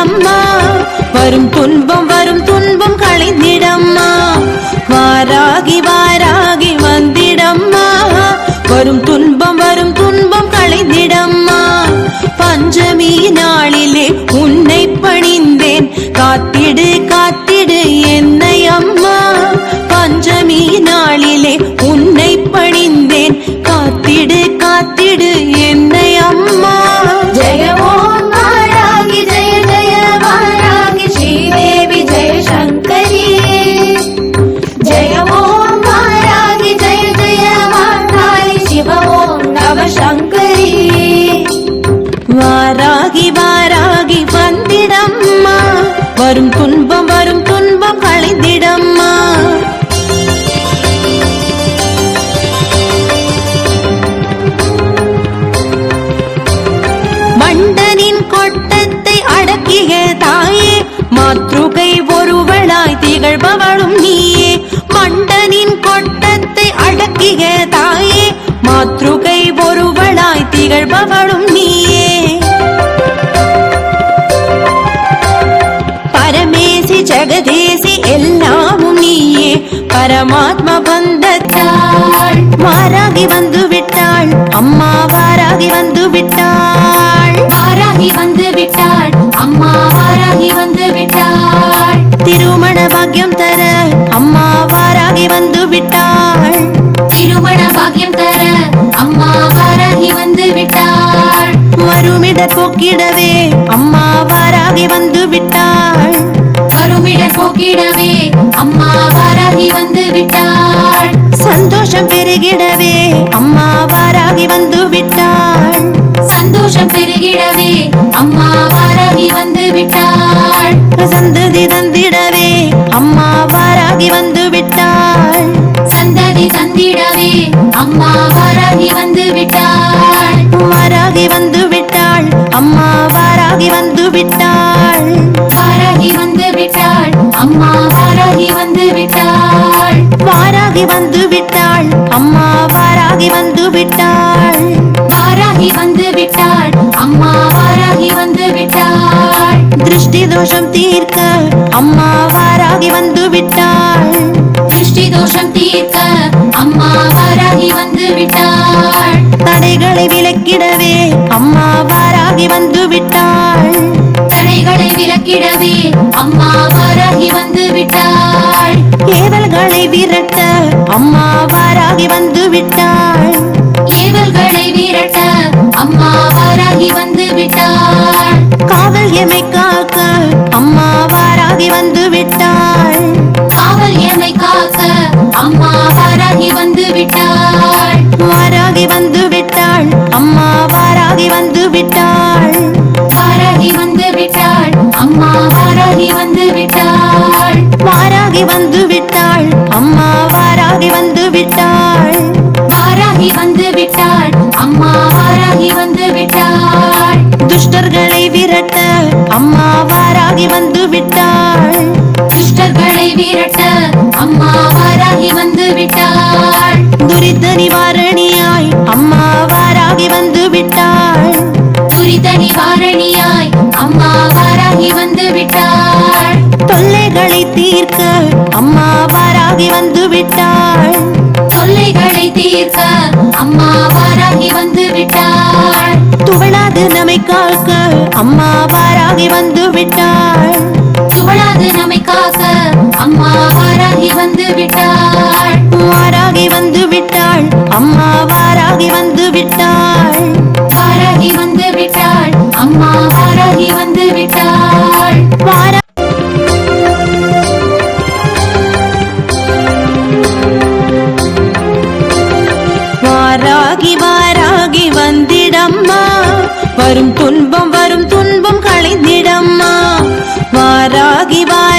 அம்மா வரும் துன்பம் शङ्कर பரமாத்மா பந்தத்தாள் வாராகி வந்து விட்டாள் அம்மா வாராகி வந்து விட்டாள் வாராகி வந்து விட்டாள் அம்மா வாராகி வந்து விட்டாள் திருமண பாக்கியம் தர அம்மா வாராகி வந்து விட்டாள் திருமண பாக்கியம் தர அம்மா வாராகி வந்து விட்டாள் மறுமிட போக்கிடவே அம்மா வாராகி வந்து விட்டாள் போக்கிடவே. அம்மா வாராகி வந்து விட்டாள். சந்தோஷம் பெருகிடவே. அம்மா வாராகி வந்து விட்டாள். சந்தோஷம் பெருகிடவே. அம்மா வாராகி வந்து விட்டாள். சந்ததி தந்திடவே. அம்மா வாராகி வந்து விட்டாள். சந்ததி தந்திடவே. அம்மா வாராகி வந்து விட்டாள். வாராகி வந்து விட்டாள். அம்மா வாராகி வந்து விட்டாள். அம்மா வாராகி வந்து விட்டாள். திருஷ்டி தோஷம் தீர்க்க அம்மா வாராகி வந்து விட்டாள். திருஷ்டி தோஷம் தீர்க்க அம்மா வாராகி வந்து விட்டாள். தடைகளை விலக்கிடவே அம்மா வாராகி வந்து விட்டாள். தடைகளை விலக்கிடவே அம்மா வாராகி வந்து விட்டாள். ஏவல்களை விரட்ட அம்மா வாராகி வந்து விட்டாள். ஏவல்களை விரட்ட அம்மா வாராகி வந்து விட்டாள். காவல் எமை காக்க அம்மா வாராகி வந்து விட்டாள். காவல் எமை காக்க அம்மா அம்மா வாராகி வந்து விட்டாள். துஷ்டர்களை விரட்ட அம்மா வாராகி வந்து விட்டாள். துரித நிவாரணியாய் அம்மா வாராகி வந்து விட்டாள். துரித நிவாரணியாய் அம்மா வாராகி வந்து விட்டாள். தொல்லைகளை தீர்க்க அம்மா வாராகி வந்து விட்டாள். தொல்லைகளை தீர்க்க அம்மா வாராகி வந்து விட்டாள். காக்க அம்மா வாராகி வந்து விட்டாள். துவளாது நம்மை காக்க. அம்மா வாராகி வந்து விட்டாள். வாராகி வந்து விட்டாள். அம்மா வாராகி வந்து விட்டாள். வாராகி வந்து விட்டாள். அம்மா வாராகி வந்து விட்டாள். வாரா வாராகி வரும் துன்பம் வரும் துன்பம் களைந்திடம்மா. வாராகி வா